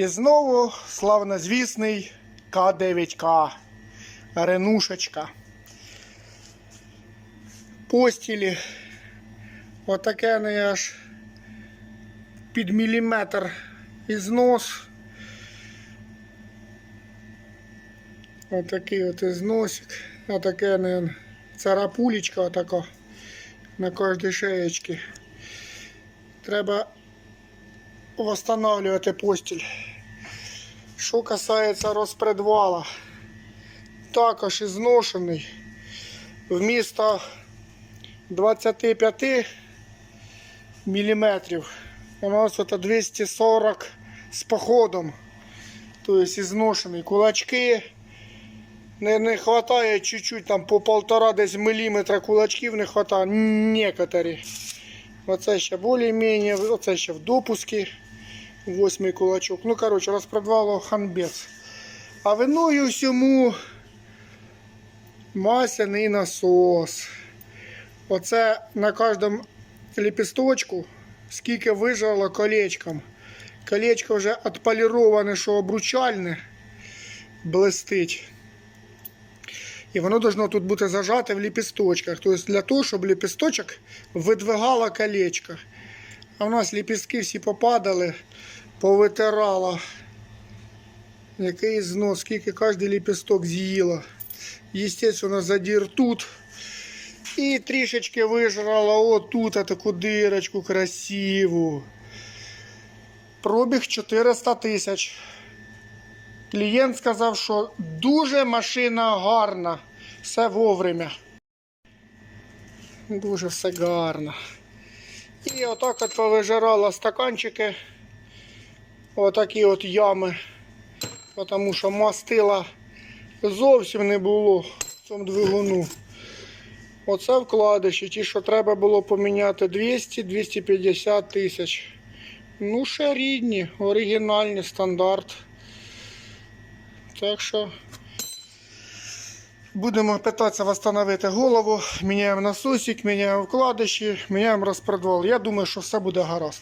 І знову славнозвісний К9К. Ренушечка. Постілі. Отаке не аж під міліметр ізнос. Отакий от ізносик. Отаке не царапулечка отака на кожній шеєчці. Треба восстанавливати постіль. Що касається розпредвала, також ізношений. Вмісто 25 міліметрів у нас это 240 з походом. Тобто ізношений. Кулачки не, не хватає чуть-чуть там по полтора десь міліметра кулачків не хватає. Некоторі. Оце ще більш-менш, оце ще в допускі. Восьмий кулачок. Ну, коротше, розпродвало ханбець. А виною всьому масляний насос. Оце на кожному ліпісточку, скільки вижало колечком. Колечко вже отполіроване, що обручальне, блистить. І воно должно тут бути зажате в ліпісточках. Тобто для того, щоб ліпісточок видвигало колечко. А в нас ліпістки всі попадали, повитирало. Який знос, скільки кожен ліпісток з'їло. Естественно, задір тут. І трішечки вижрала отут таку дирочку красиву. Пробіг 400 тисяч. Клієнт сказав, що дуже машина гарна, все вовремя. Дуже все гарно. І отак от повижирала стаканчики. Отакі от ями. Тому що мастила зовсім не було в цьому двигуну. Оце вкладиші, ті, що треба було поміняти 200-250 тисяч. Ну, ще рідні, оригінальні, стандарт. Так що будемо питатися встановити голову, міняємо насосик, міняємо вкладиші, міняємо розпродвал. Я думаю, що все буде гаразд.